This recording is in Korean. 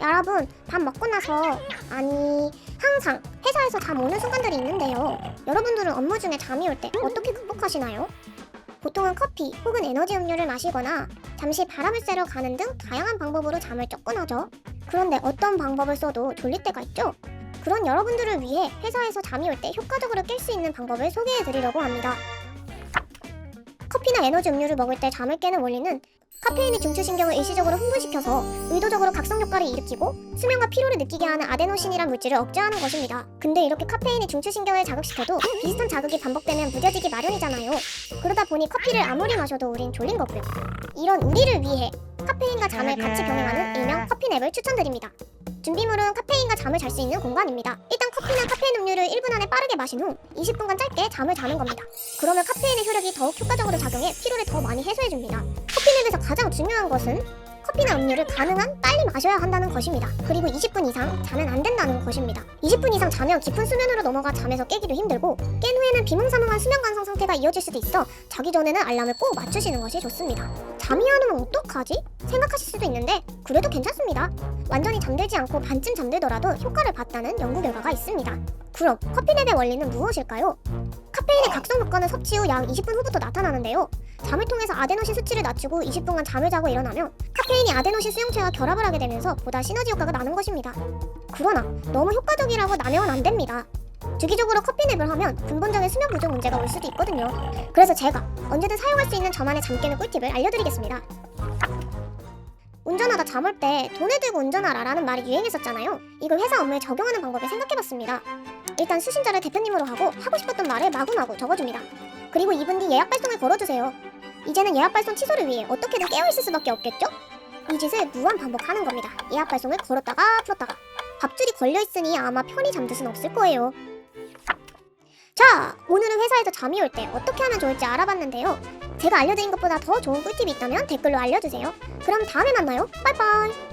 여러분, 밥 먹고 나서, 아니, 항상 회사에서 잠 오는 순간들이 있는데요. 여러분들은 업무 중에 잠이 올 때 어떻게 극복하시나요? 보통은 커피 혹은 에너지 음료를 마시거나 잠시 바람을 쐬러 가는 등 다양한 방법으로 잠을 쫓곤 하죠. 그런데 어떤 방법을 써도 졸릴 때가 있죠. 그런 여러분들을 위해 회사에서 잠이 올 때 효과적으로 깰 수 있는 방법을 소개해 드리려고 합니다. 커피나 에너지 음료를 먹을 때 잠을 깨는 원리는 카페인이 중추신경을 일시적으로 흥분시켜서 의도적으로 각성 효과를 일으키고 수면과 피로를 느끼게 하는 아데노신이란 물질을 억제하는 것입니다. 근데 이렇게 카페인이 중추신경을 자극시켜도 비슷한 자극이 반복되면 무뎌지기 마련이잖아요. 그러다 보니 커피를 아무리 마셔도 우린 졸린 거고요. 이런 우리를 위해 카페인과 잠을 같이 병행하는 일명 커피냅을 추천드립니다. 준비물은 카페인과 잠을 잘 수 있는 공간입니다. 일단 커피나 카페인 음료를 1분 안에 빠르게 마신 후 20분간 짧게 잠을 자는 겁니다. 그러면 카페인의 효력이 더욱 효과적으로 작용해 피로를 더 많이 해소해줍니다. 커피냅에서 가장 중요한 것은 커피나 음료를 가능한 마셔야 한다는 것입니다. 그리고 20분 이상 자면 안 된다는 것입니다. 20분 이상 자면 깊은 수면으로 넘어가 잠에서 깨기도 힘들고 깬 후에는 비몽사몽한 수면 관상 상태가 이어질 수도 있어 자기 전에는 알람을 꼭 맞추시는 것이 좋습니다. 잠이 안 오면 어떡하지? 생각하실 수도 있는데 그래도 괜찮습니다. 완전히 잠들지 않고 반쯤 잠들더라도 효과를 봤다는 연구 결과가 있습니다. 그럼 커피냅의 원리는 무엇일까요? 카페인의 각성 효과는 섭취 후 약 20분 후부터 나타나는데요. 잠을 통해서 아데노신 수치를 낮추고 20분간 잠을 자고 일어나면 카페인이 아데노신 수용체와 결합을 하게 되면서 보다 시너지 효과가 나는 것입니다. 그러나 너무 효과적이라고 나면 안 됩니다. 주기적으로 커피냅을 하면 근본적인 수면 부족 문제가 올 수도 있거든요. 그래서 제가 언제든 사용할 수 있는 저만의 잠 깨는 꿀팁을 알려드리겠습니다. 운전하다 잠올 때 돈을 들고 운전하라라는 말이 유행했었잖아요. 이걸 회사 업무에 적용하는 방법을 생각해봤습니다. 일단 수신자를 대표님으로 하고 하고 싶었던 말을 마구마구 적어줍니다. 그리고 2분 뒤 예약 발송을 걸어주세요. 이제는 예약 발송 취소를 위해 어떻게든 깨어있을 수밖에 없겠죠? 이 짓을 무한 반복하는 겁니다. 예약 발송을 걸었다가 풀었다가 밥줄이 걸려있으니 아마 편히 잠들 순 없을 거예요. 자, 오늘은 회사에서 잠이 올 때 어떻게 하면 좋을지 알아봤는데요. 제가 알려드린 것보다 더 좋은 꿀팁이 있다면 댓글로 알려주세요. 그럼 다음에 만나요. 빠이빠이.